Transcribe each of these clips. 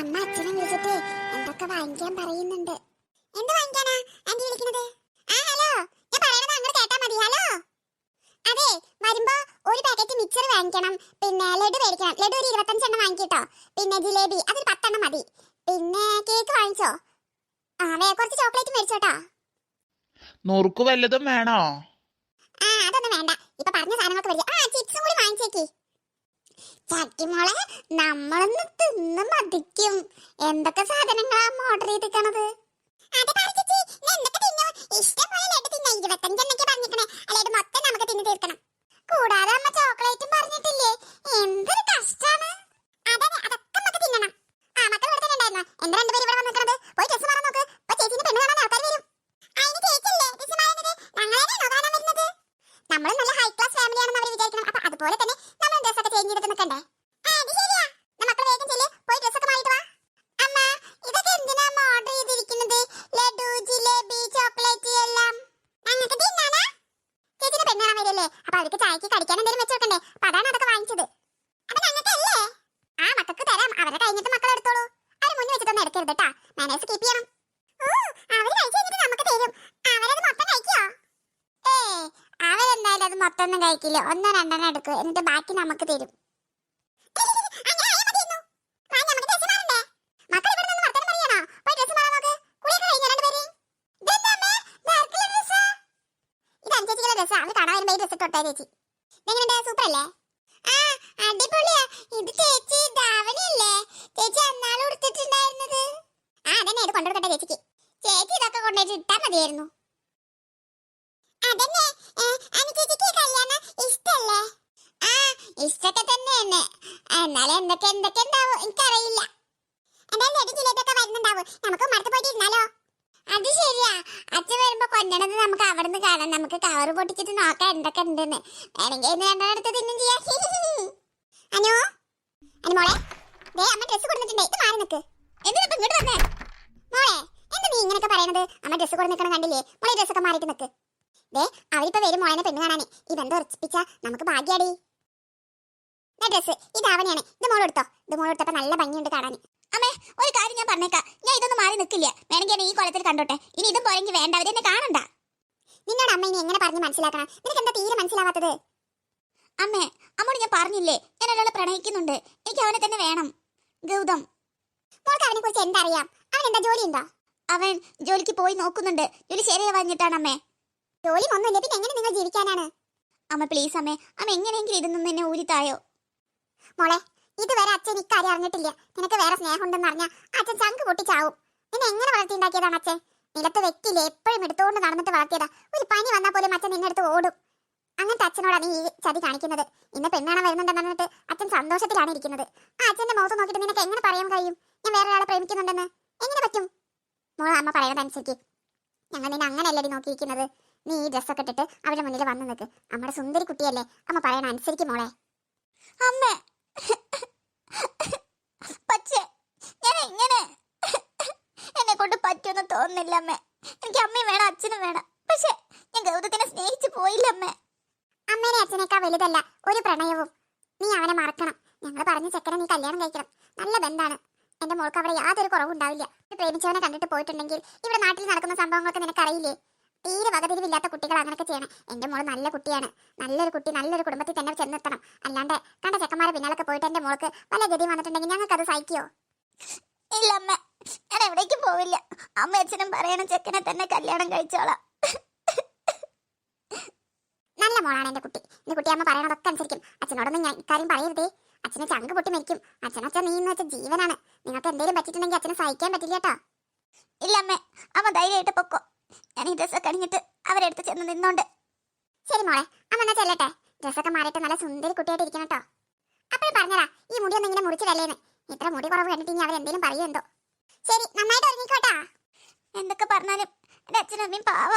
അമ്മ അച്ഛനെ വിളിച്ചിട്ട് എന്തൊക്കെ വാങ്ങിക്കാൻ പറയുന്നുണ്ട്. എന്ത് വാങ്ങിക്കാനാ? ആന്റി വിളിക്കുന്നത്. ആ ഹലോ. ഞാൻ പറയുന്നത് അങ്ങോട്ട് കേട്ടാ മതി. ഹലോ. അതെ വരുമ്പോ ഒരു പാക്കറ്റ് മിക്സർ വാങ്ങിക്കണം. പിന്നെ ലഡു മേടിക്കണം. ലഡു ഒരു ഇരുപത്തഞ്ചെണ്ണം വാങ്ങിക്കട്ടോ. പിന്നെ ജിലേബി അതൊരു പത്തെണ്ണം മതി. പിന്നെ കേക്ക് വാങ്ങിച്ചോ? ആ വേ കുറച്ച് ചോക്ലേറ്റ് മേടിച്ചോട്ടോ. നുറുക്ക് വല്ലതും വേണോ? ആ അതൊന്നും വേണ്ട. ഇപ്പൊ പറഞ്ഞ സാധനങ്ങളൊക്കെ വരിക ആ ചിപ്സും കൂടി വാങ്ങിച്ചേക്ക്. ചട്ടിമോളെ നമ്മളൊന്ന് തിന്ന് മതിക്കും. എന്തൊക്കെ സാധനങ്ങളാ ഓർഡർ ചെയ്തിരിക്കണത്? കൂടാതെ അമ്മ ചോക്ലേറ്റും പറഞ്ഞിട്ടില്ലേ? എന്തൊരു കഷ്ടാണ്. അതെ അതൊക്കെ നമുക്ക് തിന്നണം. ആ മക്കൾ ഇവിടെ തന്നെ എന്റെ രണ്ടുപേരും വരില്ലേ ചായക്ക് കടിക്കാൻ എന്തെങ്കിലും വെച്ച് വെക്കണ്ടേ അപ്പൊ അതാണ് അതൊക്കെ വാങ്ങിച്ചത്. അപ്പൊ ഞങ്ങൾക്കല്ലേ ആ മക്കൾക്ക് തരാം. അവരെ കഴിഞ്ഞിട്ട് മക്കൾ എടുത്തോളൂ. അവർ മുന്നിൽ വെച്ചിട്ടൊന്നും എടുക്കരുത് കേട്ടാ മാനേജ് കീപ്പ് ചെയ്യണം. നമുക്ക് തരും. അവരത് മൊത്തം കഴിക്കോ? ഏ അവരെന്തായാലും അത് മൊത്തം ഒന്നും കഴിക്കില്ല. ഒന്നോ രണ്ടെണ്ണം എടുക്കും. എന്നിട്ട് ബാക്കി നമുക്ക് തരും അങ്ങനെ ആയാ മതിയെന്നു. വാ, നമുക്ക് dress മാറണ്ടേ? മക്കൾ ഇവിടെ നിന്ന് വർത്താനം പറയാണോ? പോയി dress മാറാൻ നോക്ക്. കുളിയൊക്കെ കഴിഞ്ഞോ രണ്ടുപേരെയും? ഇതെന്താ അമ്മേ? ഇത് ആർക്കുള്ള dress ആ? ഇത് അനുചേച്ചിക്കുള്ള dress ആ. അവൾ കാണാൻ വരുമ്പോ ഈ dress ഇട്ട് കൊടുത്തേ ചേച്ചി. ഇതെങ്ങനെയുണ്ട്? സൂപ്പർ അല്ലേ? ആ, അടിപൊളിയാ. ഇത് ചേച്ചി ധാവണിയല്ലേ? ചേച്ചി അന്നാളും ഉടുത്തിട്ടുണ്ടായിരുന്നത്. ആ, അതന്നെ. ഇത് കൊണ്ടുകൊടുക്കട്ടെ ചേച്ചിക്ക്. ചേച്ചി ഇതൊക്കെ കൊണ്ടുപോയിട്ട് ഇട്ടാ മതിയായിരുന്നു അതന്നെ അനുചേച്ചിക്ക് കല്യാണം ഇഷ്ടല്ലേ ആ ഇഷ്ടൊക്കെ തന്നെയാണ് എന്നാലും എന്തൊക്കെ എന്തൊക്കെ ഉണ്ടാവും എനിക്കറിയില്ല എന്തായാലും ലഡു ജിലേബിയൊക്കെ വരുന്നുണ്ടാവും നമുക്ക് മടുത്ത് പോയിട്ട് ഇരുന്നാലോ അത് ശരിയാ. അച്ഛൻ വരുമ്പോ കൊഞ്ഞണത് നമുക്ക് അവിടെ നിന്ന് കാണാം. നമുക്ക് കവർ പൊട്ടിച്ചിട്ട് നോക്കാം എന്തൊക്കെ ഉണ്ടെന്ന്. വേണമെങ്കിൽ ഇന്ന് രണ്ടെടുത്ത് തിന്നും ചെയ്യാം. അനു അനുമോളെ ദേ അമ്മ ഡ്രസ്സ് കൊടുത്തിട്ടുണ്ട്. ഇത് മാറി നിക്ക്. എന്തിനാ ഇങ്ങോട്ട് വന്നേ? മോളെ എന്താ നീ ഇങ്ങനെയൊക്കെ പറയണത്? അമ്മ ഡ്രസ്സ് കൊടുത്ത് നിൽക്കണം കണ്ടില്ലേ? മോളെ ഡ്രസ്സൊക്കെ മാറിയിട്ട് നിക്ക്. ദേ അവരിപ്പോ വരും മോളെ പെണ്ണ് കാണാനേ. ഈ ബന്ധം ഉറപ്പിച്ച നമുക്ക് ഭാഗ്യാടി. ഡ്രസ് ഇത് അവനെയാണ് ഇത് മോളെടുത്തോ ഇത് മോളെടുത്തപ്പോ നല്ല ഭംഗിയുണ്ട് കാണാൻ അമ്മേ ഒരു കാര്യം ഞാൻ പറഞ്ഞേക്കാം. ഞാൻ ഇതൊന്നും മാറി നിൽക്കില്ല. വേണമെങ്കിൽ എന്നെ ഈ കൊലത്തിൽ കണ്ടോട്ടെ. ഇനി ഇതും പോരെങ്കിൽ വേണ്ട. അവരെന്നെ കാണണ്ട. നിന്നോട് അമ്മ ഇനി എങ്ങനെ പറഞ്ഞ് മനസ്സിലാക്കണം? നിനക്ക് എന്താ തീരെ മനസ്സിലാവാത്തത്? അമ്മേ അമ്മോട് ഞാൻ പറഞ്ഞില്ലേ? ഞാൻ ഒരാളെ പ്രണയിക്കുന്നുണ്ട്. എനിക്ക് അവനെ തന്നെ വേണം. ഗൗതം. മോൾക്ക് അവനെ കുറിച്ച് എന്തറിയാം? അവൻ എന്താ ജോലി ഉണ്ടോ? അവൻ ജോലിക്ക് പോയി നോക്കുന്നുണ്ട്. ജോലി ശരിയാ പറഞ്ഞിട്ടാണ് അമ്മേ. ജോലി ഒന്നുമില്ല. പിന്നെ എങ്ങനെ നിങ്ങൾ ജീവിക്കാനാണ്? അമ്മ പ്ലീസ് അമ്മേ. അമ്മ എങ്ങനെയെങ്കിലും ഇതൊന്നും നിന്ന് എന്നെ ഊരിത്തായോ? മോളെ ഇതുവരെ അച്ഛൻ ഇക്കാര്യം അറിഞ്ഞിട്ടില്ല. നിനക്ക് വേറെ സ്നേഹമുണ്ടെന്ന് അറിഞ്ഞാ അച്ഛൻ ചങ്ക് പൊട്ടിച്ചാവും. നിന്നെ എങ്ങനെ വളർത്തി വളർത്തിണ്ടാക്കിയതാണ് അച്ഛൻ? നിലത്ത് വെക്കില്ലേ? എപ്പോഴും എടുത്തുകൊണ്ട് നടന്നിട്ട് വളർത്തിയതാ. ഒരു പനി വന്നാൽ പോലും അച്ഛൻ നിന്നെ അടുത്ത് ഓടും. അങ്ങനത്തെ അച്ഛനോടാണ് ഈ ചതി കാണിക്കുന്നത്. ഇന്ന് പെണ്ണാണ് വരുന്നുണ്ടെന്ന് പറഞ്ഞിട്ട് അച്ഛൻ സന്തോഷത്തിലാണ് ഇരിക്കുന്നത്. ആ അച്ഛന്റെ മുഖത്ത് നോക്കിയിട്ട് നിനക്ക് എങ്ങനെ പറയാൻ കഴിയും? ഞാൻ വേറെ ഒരാളെ പ്രേമിക്കുന്നുണ്ടെന്ന്. എങ്ങനെ പറ്റും? മോളെ അമ്മ പറയുന്നത് അനുസരിച്ച് ഞങ്ങൾ നിന്നെ അങ്ങനെയല്ലേ നോക്കിയിരിക്കുന്നത്? നീ ഈ ഡ്രസ്സൊക്കെ ഇട്ടിട്ട് അവരുടെ മുന്നിൽ വന്നു നിൽക്ക്. അമ്മയുടെ സുന്ദരി കുട്ടിയല്ലേ? അമ്മ പറയണ അനുസരിക്കും മോളെ. അമ്മ. പക്ഷേ ഞാൻ എങ്ങനെ എന്നെ കൊണ്ട് പറ്റുമെന്ന് തോന്നുന്നില്ല അമ്മേ. എനിക്ക് അമ്മയും വേണം അച്ഛനും വേണം. പക്ഷേ ഞാൻ ഗൗതത്തിനെ സ്നേഹിച്ചു പോയില്ല അമ്മേ. അമ്മേനെ അച്ഛനേക്കാൾ വലുതല്ല ഒരു പ്രണയവും. നീ അവനെ മറക്കണം. ഞങ്ങൾ പറഞ്ഞ ചെക്കനെ നീ കല്യാണം കഴിക്കണം. നല്ല ബന്ധാണ്. എന്റെ മോൾക്ക് അവിടെ യാതൊരു കുറവും ഉണ്ടാവില്ല പ്രേമിച്ചവനെ കണ്ടിട്ട് പോയിട്ടുണ്ടെങ്കിൽ ഇവിടെ നാട്ടിൽ നടക്കുന്ന സംഭവങ്ങളൊക്കെ നിനക്കറിയില്ലേ? തീരെ വകതിരിവില്ലാത്ത കുട്ടികൾ അങ്ങനെയൊക്കെ ചെയ്യണം. എന്റെ മോൾ നല്ല കുട്ടിയാണ്. നല്ലൊരു കുട്ടി നല്ലൊരു കുടുംബത്തിൽ തന്നെ ചെന്നെത്തണം അല്ലാണ്ട് കണ്ട ചെക്കന്മാരെ പിന്നാലൊക്കെ പോയിട്ട് എന്റെ മോൾക്ക് പല ഗതി വന്നിട്ടുണ്ടെങ്കിൽ ഞങ്ങൾക്ക് അത് സഹിക്കോ ഇല്ല അമ്മ ഞാൻ എവിടേക്കും പോവില്ല. അമ്മ അച്ഛനും പറയണം ചെക്കനെ തന്നെ കല്യാണം കഴിച്ചോളാം. നല്ല മോളാണ് എന്റെ കുട്ടി. എന്റെ കുട്ടി അമ്മ പറയണതൊക്കെ അനുസരിക്കും. അച്ഛനോടൊന്നും ഞാൻ ഇക്കാര്യം പറയരുതേ. അച്ഛനെ ചങ്ക് പൊട്ടി മരിക്കും. അച്ഛനച്ഛൻ നീ എന്ന് വെച്ച ജീവനാണ്. നിങ്ങൾക്ക് എന്തെങ്കിലും പറ്റിയിട്ടുണ്ടെങ്കിൽ അച്ഛനെ സഹിക്കാൻ പറ്റില്ല കേട്ടോ. ഇല്ല അമ്മ അമ്മ ധൈര്യമായിട്ട് പൊക്കോ. ഞാൻ ഈ ഡ്രസ്സൊക്കെ അണിഞ്ഞിട്ട് അവരെടുത്ത് ചെന്ന് നിന്നോണ്ട്. ശരി മോളെ അമ്മ ചെല്ലട്ടെ? ഡ്രസ്സൊക്കെ മാറിയിട്ട് നല്ല സുന്ദരി കുട്ടിയായിട്ട് ഇരിക്കണം കേട്ടോ അപ്പോഴും പറഞ്ഞതാ ഈ മുടിയൊന്നും ഇങ്ങനെ ഇങ്ങനെ മുറിച്ചിടല്ലേന്ന് ഇത്ര മുടി കുറവ് കണ്ടിട്ട് ഇനി അവരെന്തേലും പറയോ എന്തോ ശരി നന്നായിട്ട് ഒരുങ്ങിക്കോട്ടാ എന്തൊക്കെ പറഞ്ഞാലും എന്റെ അച്ഛനും അമ്മയും പാവ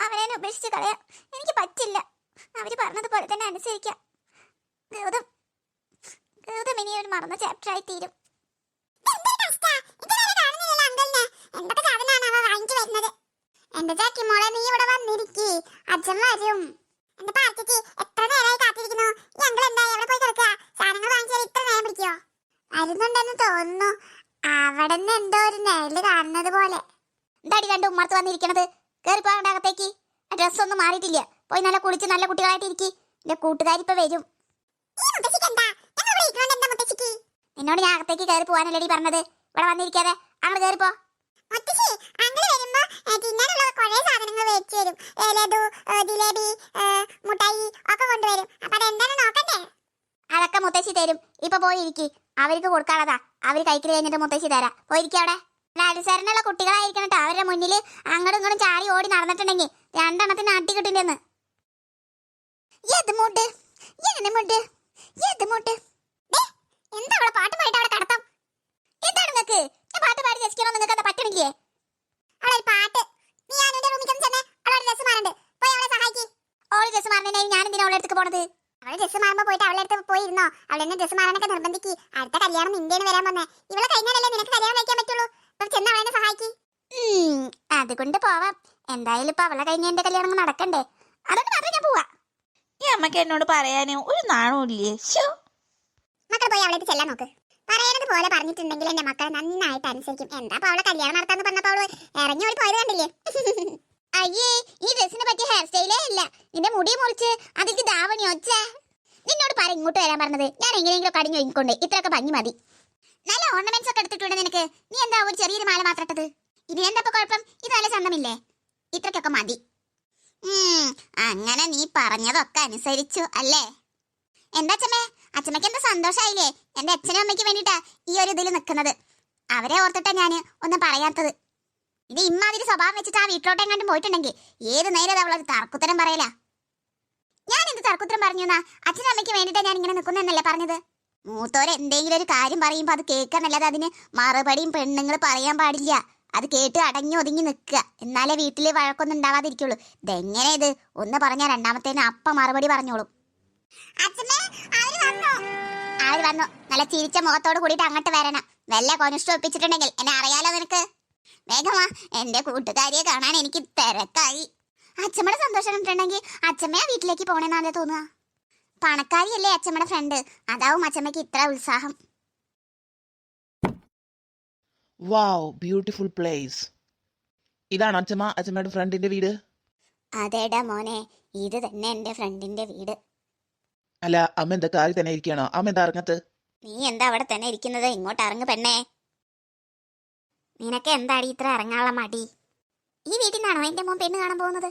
അവനെ ഉപേക്ഷിച്ച് കളയാം എനിക്ക് പറ്റില്ല അവർ പറഞ്ഞതുപോലെ തന്നെ അനുസരിക്കാം ഗൗതം ഗൗതം ഇനി ഒരു മറന്ന ചാപ്റ്റർ ആയി തീരും എന്റെ ചാക്കി മോളെ നീ ഇവിടെ വന്നിരിക്കേ. അച്ഛൻ വരും. എന്റെ പാർട്ടിക്ക് എത്ര നേരമായി കാത്തിരിക്കുന്നു? ഞങ്ങൾ എന്താ എവിടെ പോയി കിടക്കുക? സാധനങ്ങൾ വാങ്ങിച്ചാൽ ഇത്ര നേരം പിടിക്കോ വരുന്നുണ്ടെന്ന് തോന്നുന്നു. അവിടെ നിന്ന് എന്തോ ഒരു നേരിൽ കാണുന്നത് പോലെ. എന്താടി കണ്ട് ഉമ്മർത്ത് വന്നിരിക്കണത്? കയറിപ്പോ അങ്ങോട്ട് അകത്തേക്ക്. ഡ്രസ് ഒന്നും മാറിയിട്ടില്ല. പോയി നല്ല കുളിച്ച് നല്ല കുട്ടികളായിട്ട് ഇരിക്കി. എന്റെ കൂട്ടുകാരി ഇപ്പൊ വരും. നിന്നോട് ഞാൻ അകത്തേക്ക് കയറി പോവാനല്ലടി പറഞ്ഞത്? ഇവിടെ വന്നിരിക്കാതെ. അങ്ങോട്ട് കയറിപ്പോ മുത്തശ്ശി അങ്കിൾ വരുമ്പോ ഏ, തിന്നാനുള്ള കുറേ സാധനങ്ങൾ മേടിച്ചു ഏ, ലഡു ജിലേബി മുട്ടായി ഒക്കെ കൊണ്ടുവരും. അപ്പൊ അതെന്താണ് നോക്കണ്ടേ? അതൊക്കെ മുത്തശ്ശി തരും. ഇപ്പൊ പോയി ഇരിക്കി അവർക്ക് കൊടുക്കാനുള്ളതാ. അവർ കഴിക്കൽ കഴിഞ്ഞിട്ട് മുത്തശ്ശി തരാം. പോയിരിക്കും അവിടെ. അനുസരണയുള്ള കുട്ടികളായിരിക്കണം കേട്ടോ അവരുടെ മുന്നിൽ അങ്ങോട്ടും ഇങ്ങോട്ടും ചാടി ഓടി നടന്നിട്ടുണ്ടെങ്കിൽ രണ്ടെണ്ണത്തിന് അട്ടി കിട്ടിണ്ടെന്ന് മുട്ട് എങ്ങനെ മുട്ട് ഏത് മുട്ട് എന്താ അവിടെ പാട്ട് പാടിയിട്ട് അവിടെ കടത്തം? എന്താണ് നിങ്ങൾക്ക് പാട്ട് പാടി രസിക്കണോ? നിങ്ങൾക്ക് അത് പറ്റണില്ലേ? അവളെ ഒരു പാട്ട്. നീ അനുവിന്റെ റൂമിൽ ചെന്ന് ചെന്നേ അവളെ ഡ്രസ് മാറണ്ട്. പോയി അവളെ സഹായിക്ക്. ഓൾ ഡ്രസ് മാറുന്നതിനായി ഞാൻ എന്തിനാ അവളെ അടുത്ത് പോണത്? അവളെ ഡ്രസ് മാറുമ്പോ പോയിട്ട് അവളെ അടുത്ത് പോയി ഇരുന്നോ അവളെ എന്നെ ഡ്രസ് മാറാനൊക്കെ നിർബന്ധിക്ക്. അടുത്ത കല്യാണം നിന്റെയാണ് വരാൻ വന്നേ ഇവളെ കഴിഞ്ഞാലല്ലേ നിനക്ക് കല്യാണം കഴിക്കാൻ പറ്റുള്ളൂ? അപ്പൊ ചെന്ന് അവളെ സഹായിക്ക്. അതുകൊണ്ട് പോവാം. എന്തായാലും ഇപ്പൊ അവളെ കഴിഞ്ഞ എന്റെ കല്യാണം നടക്കണ്ടേ? അതൊക്കെ മാത്രം ഞാൻ പോവാ. ഈ അമ്മയ്ക്ക് എന്നോട് പറയാനോ? ഒരു നാണോ ഇല്ലേ? മക്കൾ പോയി അവളെ ചെല്ലാൻ നോക്ക്. പറയുന്നത് പോലെ പറഞ്ഞിട്ടുണ്ടെങ്കിൽ എന്റെ മക്കൾ നന്നായിട്ട് അനുസരിക്കും. എന്താ അവളെ കല്യാണം നടത്താന്ന് പറഞ്ഞപ്പോ അവൾ ഇറങ്ങി ഓടി പോയത് കണ്ടില്ലേ? അയ്യേ ഈ ഡ്രസ്സിനെ പറ്റിയ ഹെയർ സ്റ്റൈലേ ഇല്ല. നിന്റെ മുടി മുറിച്ച് അതിക്ക് ദാവണി ഒച്ച. നിന്നോട് പറ ഇങ്ങോട്ട് വരാൻ പറഞ്ഞത്. ഞാൻ എങ്ങനെയെങ്കിലും കടിഞ്ഞു കൊണ്ട് ഇത്രയൊക്കെ ഭംഗി മതി. നല്ല ഓർണമെന്റ്സ് ഒക്കെ എടുത്തിട്ടുണ്ട് നിനക്ക്. നീ എന്താ ഒരു ചെറിയൊരു മാല മാത്രം ഇട്ടത്? ഇനി എന്താ കുഴപ്പം? ഇത് നല്ല ചന്തമില്ലേ? ഇത്രക്കൊക്കെ മതി. അങ്ങനെ നീ പറഞ്ഞതൊക്കെ അനുസരിച്ചു അല്ലേ? എന്താ അച്ഛമ്മേ? അച്ഛമ്മയ്ക്ക് എന്താ സന്തോഷായില്ലേ? എന്റെ അച്ഛനും അമ്മയ്ക്ക് വേണ്ടിട്ടാ ഈ ഒരു ഇതിൽ നിൽക്കുന്നത് അവരെ ഓർത്തിട്ടാ ഞാൻ ഒന്നും പറയാത്തത്. ഇത് ഇമ്മാതിരി സ്വഭാവം വെച്ചിട്ട് ആ വീട്ടിലോട്ടെങ്ങാണ്ടും പോയിട്ടുണ്ടെങ്കിൽ ഏത് നേരം അവളൊരു തർക്കുത്തരം പറയല? ഞാൻ എന്ത് തർക്കുത്തരം പറഞ്ഞു എന്നാ അച്ഛനും അമ്മയ്ക്ക് വേണ്ടിട്ടാ ഞാൻ ഇങ്ങനെ നിൽക്കുന്നതെന്നല്ലേ പറഞ്ഞത്? മൂത്തോരെ എന്തെങ്കിലും ഒരു കാര്യം പറയുമ്പോൾ അത് കേൾക്കാനല്ലാതെ അതിന് മറുപടിയും പെണ്ണുങ്ങൾ പറയാൻ പാടില്ല. അത് കേട്ട് അടങ്ങി ഒതുങ്ങി നിൽക്കുക. എന്നാലേ വീട്ടിൽ വഴക്കൊന്നും ഉണ്ടാവാതിരിക്കുള്ളൂ. ഇതെങ്ങനെ ഇത്? ഒന്ന് പറഞ്ഞാൽ രണ്ടാമത്തേന് അപ്പ മറുപടി പറഞ്ഞോളും. അവർ വന്നു? നല്ല ചിരിച്ച മുഖത്തോട് കൂടിയിട്ട് അങ്ങോട്ട് വരണം. വല്ല കൊനിഷ്ടം ഒപ്പിച്ചിട്ടുണ്ടെങ്കിൽ എന്നെ അറിയാലോ നിനക്ക്. വേഗമാ എന്റെ കൂട്ടുകാരിയെ കാണാൻ എനിക്ക് തിരക്കായി. അച്ഛമ്മയുടെ സന്തോഷം കണ്ടിട്ടുണ്ടെങ്കിൽ അച്ഛമ്മയാ വീട്ടിലേക്ക് പോണേന്നാണല്ലേ തോന്നുക. പണക്കാരിയല്ലേ അച്ഛമ്മയുടെ ഫ്രണ്ട് അതാവും അച്ഛമ്മയ്ക്ക് ഇത്ര ഉത്സാഹം. വാവ് ബ്യൂട്ടിഫുൾ പ്ലേസ് ഇതാണ് അച്ഛമ്മ അച്ഛമ്മയുടെ ഫ്രണ്ടിന്റെ വീട്? അതേടാ മോനെ ഇത് തന്നെ എന്റെ ഫ്രണ്ടിന്റെ വീട്. അല്ല അമ്മ എന്താ കാര്യം തന്നെ ഇരിക്കണോ അമ്മ എന്താ ഇറങ്ങത്ത് നീ എന്താ അവിടെ തന്നെ ഇരിക്കുന്നത്? ഇങ്ങോട്ട് ഇറങ്ങ് പെണ്ണേ. നിനക്ക് എന്താടി ഇത്ര ഇറങ്ങാനുള്ള മടി? ഈ വീട്ടിൽ നിന്നാണോ എന്റെ മോൻ പെണ്ണ് കാണാൻ പോകുന്നത്?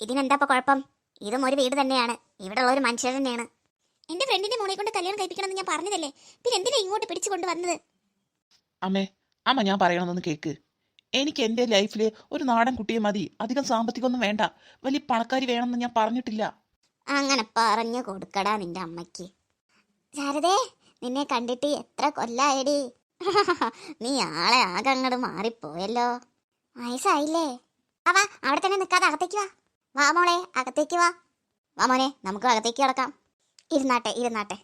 ഇതിനെന്താ ഇപ്പൊ കുഴപ്പം? ഇതും ഒരു വീട് തന്നെയാണ്. ഇവിടെ ഉള്ള ഒരു മനുഷ്യർ തന്നെയാണ്. എന്റെ ഫ്രണ്ടിന്റെ മോളെ കൊണ്ട് കല്യാണം കഴിപ്പിക്കണമെന്ന് ഞാൻ പറഞ്ഞതല്ലേ? പിന്നെ എന്തിനാ ഇങ്ങോട്ട് പിടിച്ചു കൊണ്ടുവന്നത്? അമ്മേ അമ്മ ഞാൻ പറയണമെന്ന് കേക്ക്. എനിക്ക് എന്റെ ലൈഫിൽ ഒരു നാടൻ കുട്ടിയെ മതി. അധികം സാമ്പത്തികമൊന്നും വേണ്ട. വലിയ പണക്കാരി വേണമെന്ന് ഞാൻ പറഞ്ഞിട്ടില്ല. അങ്ങനെ പറഞ്ഞു കൊടുക്കടാ നിന്റെ അമ്മയ്ക്ക്. ശാരദേ നിന്നെ കണ്ടിട്ട് എത്ര കൊല്ലായടി. നീ ആളെ ആകെ അങ്ങോട്ട് മാറിപ്പോയല്ലോ. വയസ്സായില്ലേ. ആ വാ അവിടെ തന്നെ നിൽക്കാതെ അകത്തേക്ക് വാ. വാ മോളെ അകത്തേക്ക് വാ. വാ മോനെ നമുക്ക് അകത്തേക്ക് കിടക്കാം. ഇരുന്നാട്ടെ ഇരുന്നാട്ടെ.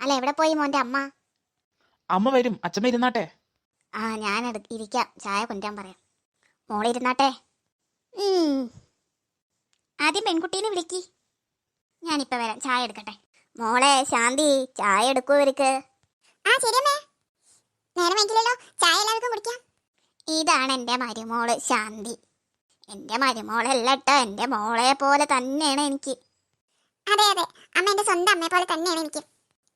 അല്ല എവിടെ പോയി മോന്റെ അമ്മ? അമ്മ വരും അച്ഛമ്മ ഇരുന്നാട്ടെ. ആ ഞാൻ ഇരിക്കാം. ചായ കൊണ്ടുവരാൻ പറയാം. മോളെ ഇരുന്നാട്ടെ. ആദ്യം പെൺകുട്ടീനെ വിളിക്ക്. ഞാനിപ്പോ വരാം. ചായ എടുക്കട്ടെ. മോളെ ശാന്തി ചായ എടുക്കൂ ഇവർക്ക്. ആ ശരിയമ്മേ നേരം വൈകില്ലല്ലോ ചായ എല്ലാവർക്കും കുടിക്കാം. ഇതാണ് എന്റെ മരുമോൾ ശാന്തി. എന്റെ മരുമോളല്ല കേട്ടോ എന്റെ മോളെ പോലെ തന്നെയാണ് എനിക്ക്. അതെ അതെ. അമ്മ എന്റെ സ്വന്തം അമ്മയെ പോലെ തന്നെയാണ് എനിക്ക്.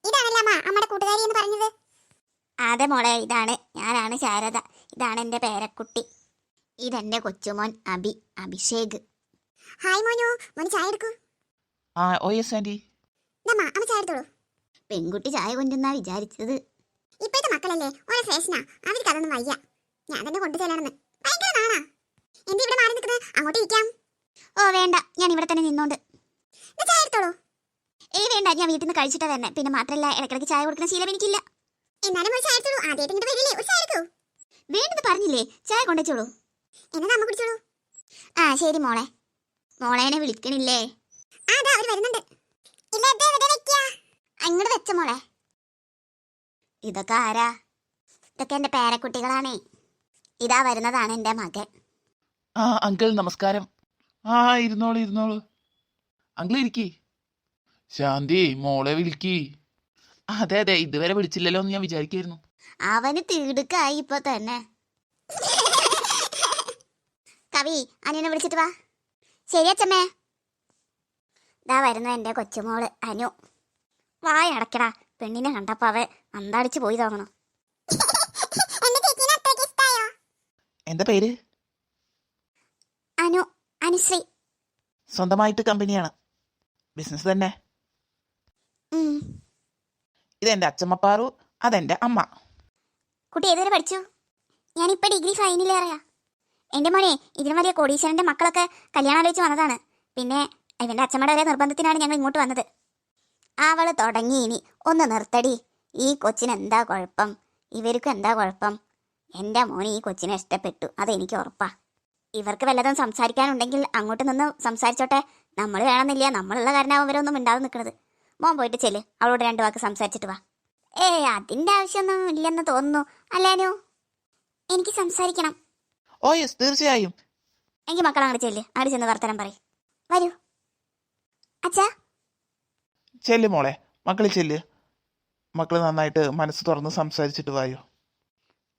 ഇതാണല്ലോ അമ്മ അമ്മയുടെ കൂട്ടുകാരി എന്ന് പറഞ്ഞത്? അതെ മോളെ ഇതാണ്. ഞാനാണ് ശാരദ. ഇതാണ് എന്റെ പേരക്കുട്ടി. ഇതെന്റെ കൊച്ചുമോൻ അബി അഭിഷേക്. ഹായ് മോനു. മോന് ചായ എടുക്കൂ. ആ ഓ യെസ് ആന്റി അമ്മ ചായ എടുത്തോളൂ. പെൺകുട്ടി ചായ കൊണ്ടുവന്നാ വിചാരിച്ചത്. ഇപ്പോഴത്തെ മക്കളല്ലേ? ഓരോ ഫാഷനാ അവർക്ക് അതൊന്നും വയ്യ. ഞാൻ തന്നെ കൊണ്ടു ചെല്ലണമെന്ന് ഭയങ്കര നാണാ. എന്ത് ഇവിടെ മാറി നിൽക്കുന്നത്? അങ്ങോട്ട് ഇരിക്കാം. ഓ വേണ്ട. ഞാൻ ഇവിടെ തന്നെ നിന്നോണ്ട്. ചായ എടുത്തോളൂ. ഏയ് വേണ്ട. ഞാൻ വീട്ടിൽ നിന്ന് കഴിച്ചിട്ടാ തന്നെ പിന്നെ മാത്രല്ല ഇടയ്ക്കിടയ്ക്ക് ചായ കൊടുക്കുന്ന ശീലം എനിക്കില്ല. എന്നാലും ഒരു ചായ എടുത്തോളൂ. ആദ്യമായിട്ട് ഇങ്ങോട്ട് വരില്ലേ? ഒരു ചായ എടുക്കൂ. വേണ്ടെന്ന് പറഞ്ഞില്ലേ? ചായ കൊണ്ടുവച്ചോളൂ. എന്നാ നമ്മ കുടിച്ചോളൂ. ആ ശരി മോളെ. മോളേനെ വിളിക്കണില്ലേ? അങ്ങോട്ട് വെച്ച മോളെ. ഇതൊക്കെ ആരാ? ഇതൊക്കെ എന്റെ പേരക്കുട്ടികളാണേ. ഇതാ വരുന്നതാണ് എന്റെ മകൻ. ആ അങ്കിൾ നമസ്കാരം. ആ ഇരുന്നോളൂ ഇരുന്നോളൂ. അങ്കിൾ ഇരിക്കി. ശാന്തി മോളെ വിളിക്കി. അതെ അതെ ഇതുവരെ വിളിച്ചില്ലല്ലോ എന്ന് ഞാൻ വിചാരിക്കായിരുന്നു. അവന് തീടുക്കായി ഇപ്പൊ തന്നെ. കവി അനിയനെ വിളിച്ചിട്ട് വാ. ശരി അച്ഛമ്മേ. ദാ വരുന്നു എന്റെ കൊച്ചുമോൾ അനു. വായ അടക്കടാ പെണ്ണിനെ കണ്ടപ്പോ അവ അന്താടിച്ച് പോയി തോന്നണം. എന്താ പേര്? അനു അനുശ്രീ. സ്വന്തമായിട്ട് കമ്പനിയാണ്. ബിസിനസ് തന്നെ. ഇതെന്റെ അച്ഛമ്മപ്പാറു അതെന്റെ അമ്മ. കുട്ടി ഏതുവരെ പഠിച്ചു? ഞാനിപ്പോ ഡിഗ്രി ഫൈനലിയറിയാ എന്റെ മോനെ ഇതിനു വലിയ കോടീശ്വരന്റെ മക്കളൊക്കെ കല്യാണം ആലോചിച്ച് വന്നതാണ്. പിന്നെ ഇവന്റെ അച്ഛമ്മയുടെ ഒരേ നിർബന്ധത്തിനാണ് ഞങ്ങൾ ഇങ്ങോട്ട് വന്നത്. അവൾ തുടങ്ങി ഇനി. ഒന്ന് നിർത്തടി. ഈ കൊച്ചിന് എന്താ കുഴപ്പം? ഇവർക്കും എന്താ കുഴപ്പം? എന്റെ മോന് ഈ കൊച്ചിനെ ഇഷ്ടപ്പെട്ടു. അതെനിക്ക് ഉറപ്പാ. ഇവർക്ക് വല്ലതും സംസാരിക്കാനുണ്ടെങ്കിൽ അങ്ങോട്ട് നിന്ന് സംസാരിച്ചോട്ടെ. നമ്മൾ വേണമെന്നില്ല. നമ്മളുള്ള കാരണമാവും ഇവരൊന്നും ഉണ്ടാവും നിൽക്കുന്നത് മോൻ പോയിട്ട് ചെല്ല്. അവളോട് രണ്ട് വാക്ക് സംസാരിച്ചിട്ട് വാ. ഏ അതിന്റെ ആവശ്യമൊന്നും ഇല്ലെന്ന് തോന്നുന്നു. അല്ലേനു എനിക്ക് സംസാരിക്കണം. ഓ യെസ് തീർച്ചയായും. എങ്കിൽ മക്കൾ അങ്ങോട്ട് ചെല്ല്. അങ്ങോട്ട് ചെന്ന് വർത്തനം പറയും. വരൂ. അച്ഛാ. ചെല്ല് മോളെ മക്കൾ ചെല്ല്. മക്കൾ നന്നായിട്ട് മനസ്സ് തുറന്ന് സംസാരിച്ചിട്ട് വായോ.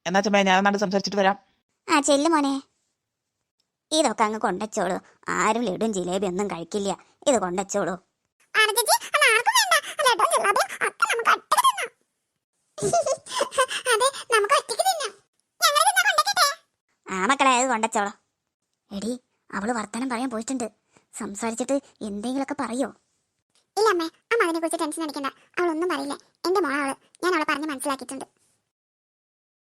എന്നാ ചമ്മ ഞാൻ നന്നായിട്ട് സംസാരിച്ചിട്ട് വരാം. ആ ചെല്ലു മോനെ. ഇതൊക്കെ അങ്ങ് കൊണ്ടച്ചോളൂ. ആരും ലഡും ജിലേബി ഒന്നും കഴിക്കില്ല. ഇത് കൊണ്ടച്ചോളൂ. ആ മക്കളെ അത് കൊണ്ടച്ചോളൂ. എടി അവൾ വർത്തമാനം പറയാൻ പോയിട്ടുണ്ട്. സംസാരിച്ചിട്ട് എന്തെങ്കിലുമൊക്കെ പറയോ? ഇല്ല അമ്മേ ആ അതിനെ കുറിച്ച് ടെൻഷൻ അടിക്കണ്ട. അവളൊന്നും പറയില്ല. എന്റെ മോളാൾ ഞാൻ അവളെ പറഞ്ഞ് മനസ്സിലാക്കിയിട്ടുണ്ട്.